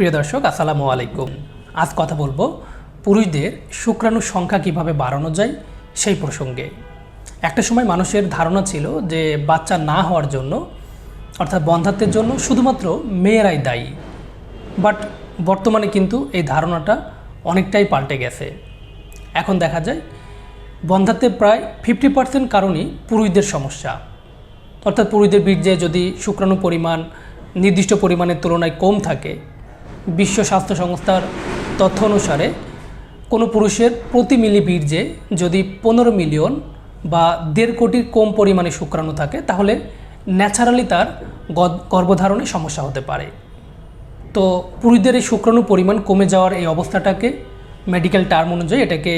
প্রিয় দর্শক, আসসালামু আলাইকুম। আজ কথা বলব পুরুষদের শুক্রাণুর সংখ্যা কীভাবে বাড়ানো যায় সেই প্রসঙ্গে। একটা সময় মানুষের ধারণা ছিল যে বাচ্চা না হওয়ার জন্য, অর্থাৎ বন্ধাত্বের জন্য শুধুমাত্র মেয়েরাই দায়ী। বাট বর্তমানে কিন্তু এই ধারণাটা অনেকটাই পাল্টে গেছে। এখন দেখা যায় বন্ধাত্বের প্রায় ফিফটি পার্সেন্ট কারণই পুরুষদের সমস্যা। অর্থাৎ পুরুষদের বীর্যে যদি শুক্রাণু পরিমাণ, নির্দিষ্ট পরিমাণের তুলনায় কম থাকে বিশ্ব স্বাস্থ্য সংস্থার তথ্য অনুসারে, কোনো পুরুষের প্রতি মিলি বীর্যে যদি পনেরো মিলিয়ন বা দেড় কোটির কম পরিমাণে শুক্রাণু থাকে, তাহলে ন্যাচারালি তার গর্ভধারণে সমস্যা হতে পারে। তো পুরুষদের এই শুক্রাণু পরিমাণ কমে যাওয়ার এই অবস্থাটাকে মেডিকেল টার্ম অনুযায়ী এটাকে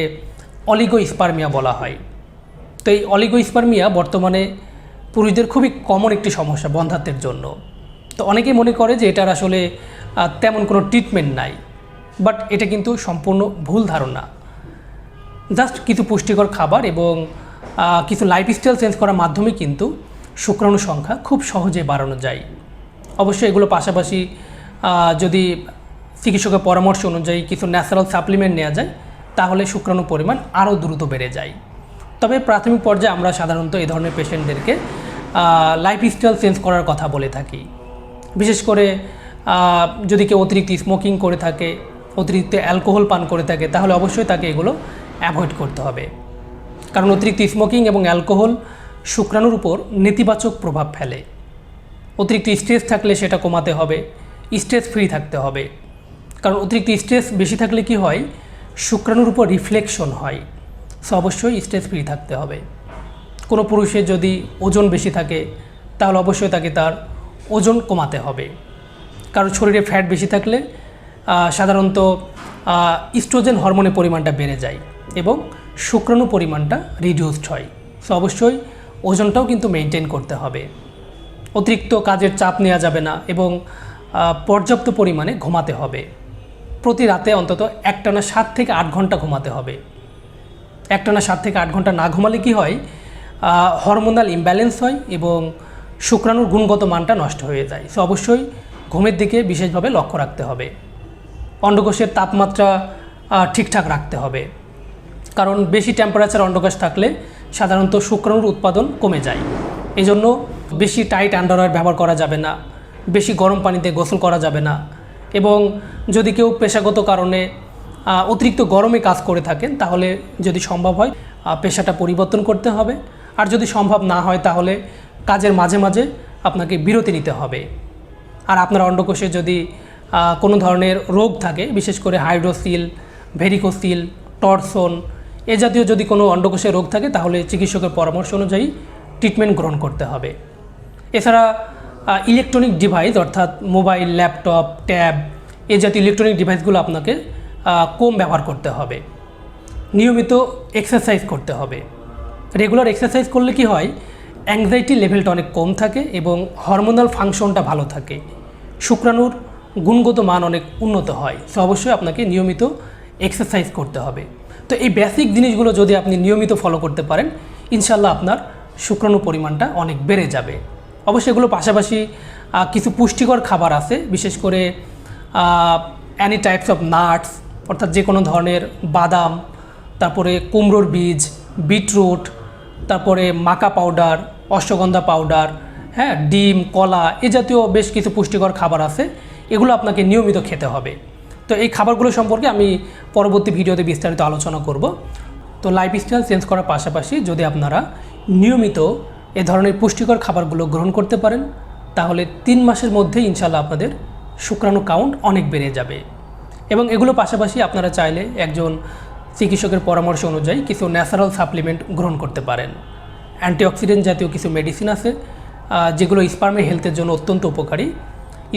অলিগো স্পার্মিয়া বলা হয়। তো এই অলিগো স্পার্মিয়া বর্তমানে পুরুষদের খুবই কমন একটি সমস্যা বন্ধাত্বের জন্য। তো অনেকেই মনে করে যে এটার আসলে তেমন কোনো ট্রিটমেন্ট নাই। বাট এটা কিন্তু সম্পূর্ণ ভুল ধারণা। জাস্ট কিছু পুষ্টিকর খাবার এবং কিছু লাইফস্টাইল চেঞ্জ করার মাধ্যমে কিন্তু শুক্রাণু সংখ্যা খুব সহজে বাড়ানো যায়। অবশ্যই এগুলো পাশাপাশি যদি চিকিৎসকের পরামর্শ অনুযায়ী কিছু ন্যাচারাল সাপ্লিমেন্ট নেওয়া যায়, তাহলে শুক্রাণু পরিমাণ আরও দ্রুত বেড়ে যায়। তবে প্রাথমিক পর্যায়ে আমরা সাধারণত এই ধরনের পেশেন্টদেরকে লাইফস্টাইল চেঞ্জ করার কথা বলে থাকি। বিশেষ করে যদি কেউ অতিরিক্ত স্মোকিং করে থাকে, অতিরিক্ত অ্যালকোহল পান করে থাকে, তাহলে অবশ্যই তাকে এগুলো অ্যাভয়েড করতে হবে। কারণ অতিরিক্ত স্মোকিং এবং অ্যালকোহল শুক্রাণুর উপর নেতিবাচক প্রভাব ফেলে। অতিরিক্ত স্ট্রেস থাকলে সেটা কমাতে হবে স্ট্রেস ফ্রি থাকতে হবে। কারণ অতিরিক্ত স্ট্রেস বেশি থাকলে কি হয়? শুক্রাণুর উপর রিফ্লেকশন হয়। সো অবশ্যই স্ট্রেস ফ্রি থাকতে হবে। কোনো পুরুষের যদি ওজন বেশি থাকে, তাহলে অবশ্যই তাকে তার ওজন কমাতে হবে। কারণ শরীরে ফ্যাট বেশি থাকলে সাধারণত ইস্ট্রোজেন হরমোনের পরিমাণটা বেড়ে যায় এবং শুক্রাণু পরিমাণটা রিডিউসড হয়। সো অবশ্যই ওজনটাও কিন্তু মেনটেন করতে হবে। অতিরিক্ত কাজের চাপ নেওয়া যাবে না এবং পর্যাপ্ত পরিমাণে ঘুমাতে হবে। প্রতি রাতে অন্তত একটানা সাত থেকে আট ঘণ্টা ঘুমাতে হবে। একটানা সাত থেকে আট ঘণ্টা না ঘুমালে কি হয়? হরমোনাল ইমব্যালেন্স হয় এবং শুক্রাণুর গুণগত মানটা নষ্ট হয়ে যায়। সো অবশ্যই ঘুমের দিকে বিশেষভাবে লক্ষ্য রাখতে হবে। অন্ডকোষের তাপমাত্রা ঠিকঠাক রাখতে হবে। কারণ বেশি টেম্পারেচার অন্ডকোষ থাকলে সাধারণত শুক্রাণুর উৎপাদন কমে যায়। এই জন্য বেশি টাইট আন্ডারওয়্যার ব্যবহার করা যাবে না, বেশি গরম পানিতে গোসল করা যাবে না এবং যদি কেউ পেশাগত কারণে অতিরিক্ত গরমে কাজ করে থাকেন, তাহলে যদি সম্ভব হয় পেশাটা পরিবর্তন করতে হবে। আর যদি সম্ভব না হয়, তাহলে কাজের মাঝে মাঝে আপনাকে বিরতি নিতে হবে। আর আপনার অন্ডকোষে যদি কোনো ধরনের রোগ থাকে, বিশেষ করে হাইড্রোসিল, ভেরিকোসিল, টর্সন, এ জাতীয় যদি কোনো অন্ডকোষে রোগ থাকে, তাহলে চিকিৎসকের পরামর্শ অনুযায়ী ট্রিটমেন্ট গ্রহণ করতে হবে। এছাড়া ইলেকট্রনিক ডিভাইস অর্থাৎ মোবাইল, ল্যাপটপ, ট্যাব, এ জাতীয় ইলেকট্রনিক ডিভাইসগুলো আপনাকে কম ব্যবহার করতে হবে। নিয়মিত এক্সারসাইজ করতে হবে। রেগুলার এক্সারসাইজ করলে কি হয় অ্যাংজাইটি লেভেলটা অনেক কম থাকে এবং হরমোনাল ফাংশনটা ভালো থাকে। শুক্রাণুর গুণগত মান অনেক উন্নত হয় সো অবশ্যই আপনাকে নিয়মিত এক্সারসাইজ করতে হবে। তো এই বেসিক জিনিসগুলো যদি আপনি নিয়মিত ফলো করতে পারেন ইনশাল্লাহ আপনার শুক্রাণু পরিমাণটা অনেক বেড়ে যাবে। অবশ্যই এগুলো পাশাপাশি কিছু পুষ্টিকর খাবার আছে, বিশেষ করে অ্যানি টাইপস অফ নাটস অর্থাৎ যে কোনো ধরনের বাদাম, তারপরে কুমড়োর বীজ, বিটরুট তারপরে মাকা পাউডার অশ্বগন্ধা পাউডার হ্যাঁ ডিম, কলা, এ জাতীয় বেশ কিছু পুষ্টিকর খাবার আছে, এগুলো আপনাকে নিয়মিত খেতে হবে। তো এই খাবারগুলো সম্পর্কে আমি পরবর্তী ভিডিওতে বিস্তারিত আলোচনা করব। তো লাইফস্টাইল চেঞ্জ করার পাশাপাশি যদি আপনারা নিয়মিত এ ধরনের পুষ্টিকর খাবারগুলো গ্রহণ করতে পারেন, তাহলে তিন মাসের মধ্যে ইনশাল্লাহ আপনাদের শুক্রাণু কাউন্ট অনেক বেড়ে যাবে। এবং এগুলো পাশাপাশি আপনারা চাইলে একজন চিকিৎসকের পরামর্শ অনুযায়ী কিছু ন্যাচারাল সাপ্লিমেন্ট গ্রহণ করতে পারেন। অ্যান্টিঅক্সিডেন্ট জাতীয় কিছু মেডিসিন আছে যেগুলো স্পার্মের হেলথের জন্য অত্যন্ত উপকারী।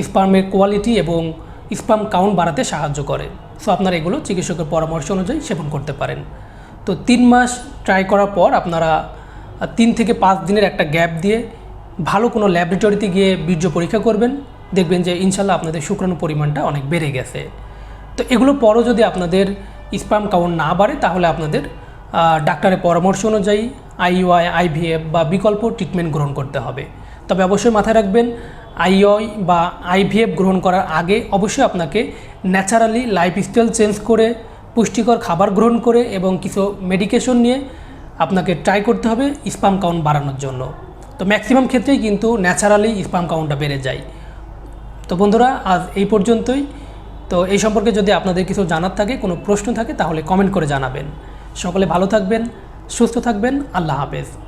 স্পার্মের কোয়ালিটি এবং স্পার্ম কাউন্ট বাড়াতে সাহায্য করে। সো আপনারা এগুলো চিকিৎসকের পরামর্শ অনুযায়ী সেবন করতে পারেন। তো তিন মাস ট্রাই করার পর আপনারা তিন থেকে পাঁচ দিনের একটা গ্যাপ দিয়ে ভালো কোনো ল্যাবরেটরিতে গিয়ে বীর্য পরীক্ষা করবেন। দেখবেন যে ইনশাল্লাহ আপনাদের শুক্রাণু পরিমাণটা অনেক বেড়ে গেছে। তো এগুলো পরও যদি আপনাদের স্পার্ম কাউন্ট না বাড়ে, তাহলে আপনাদের ডাক্তারের পরামর্শ অনুযায়ী আইইউআই আইভিএফ বা বিকল্প ট্রিটমেন্ট গ্রহণ করতে হবে। তবে অবশ্যই মাথায় রাখবেন আইওই বা আইভিএফ গ্রহণ করার আগে অবশ্যই আপনাকে ন্যাচারালি লাইফস্টাইল চেঞ্জ করে, পুষ্টিকর খাবার গ্রহণ করে এবং কিছু মেডিকেশন নিয়ে আপনাকে ট্রাই করতে হবে স্পাম কাউন্ট বাড়ানোর জন্য। তো ম্যাক্সিমাম ক্ষেত্রেই কিন্তু ন্যাচারালি স্পাম কাউন্টটা বেড়ে যায়। তো বন্ধুরা, আজ এই পর্যন্তই। তো এই সম্পর্কে যদি আপনাদের কিছু জানার থাকে, কোনো প্রশ্ন থাকে, তাহলে কমেন্ট করে জানাবেন। সকলে ভালো থাকবেন, সুস্থ থাকবেন, আল্লাহ হাফেজ।